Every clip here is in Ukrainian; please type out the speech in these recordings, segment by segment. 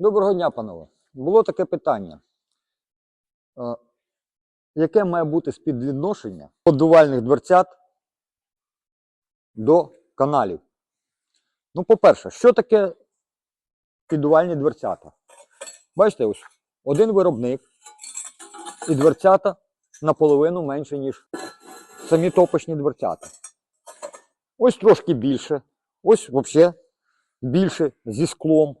Доброго дня, панове. Було таке питання. Е, Яке має бути співвідношення подувальних дверцят до каналів? Ну, по-перше, що таке піддувальні дверцята? Бачите, ось один виробник і дверцята наполовину менше, ніж самі топочні дверцята. Ось трошки більше, ось взагалі більше зі склом.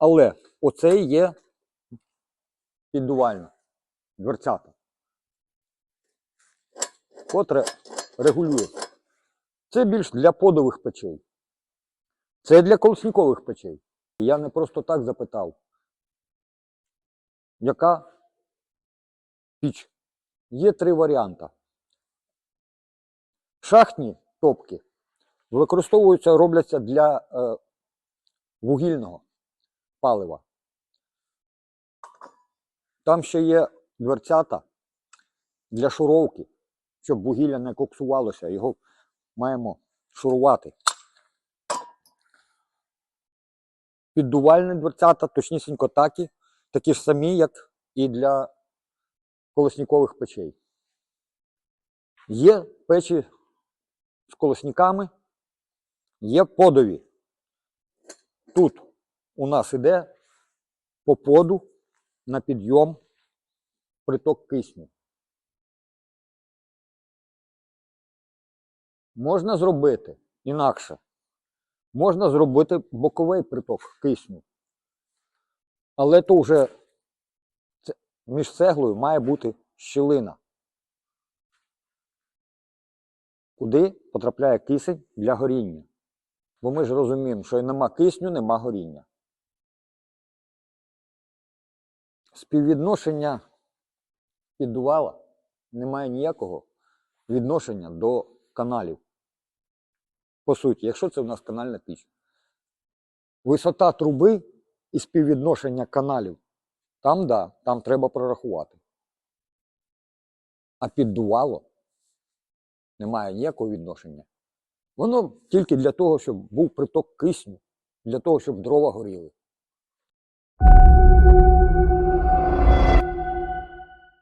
Але оце є піддувальна дверцята, котре регулюється. Це більш для подових печей. Це для колесникових печей. Я не просто так запитав, яка піч? Є три варіанти. Шахтні топки використовуються, робляться для е, вугільного палива. Там ще є дверцята для шуровки, щоб вугілля не коксувалося, його маємо шурувати. Піддувальні дверцята, точнісінько такі, такі ж самі, як і для колесникових печей. Є печі з колесниками, є подові. Тут у нас іде по поду на підйом приток кисню. Можна зробити інакше. Можна зробити боковий приток кисню. Але то вже між цеглою має бути щілина, куди потрапляє кисень для горіння. Бо ми ж розуміємо, що нема кисню, нема горіння. Співвідношення піддувала немає ніякого відношення до каналів. По суті, якщо це у нас канальна піч. Висота труби і співвідношення каналів, там да, там треба прорахувати. А піддувало немає ніякого відношення. Воно тільки для того, щоб був приток кисню, для того, щоб дрова горіли.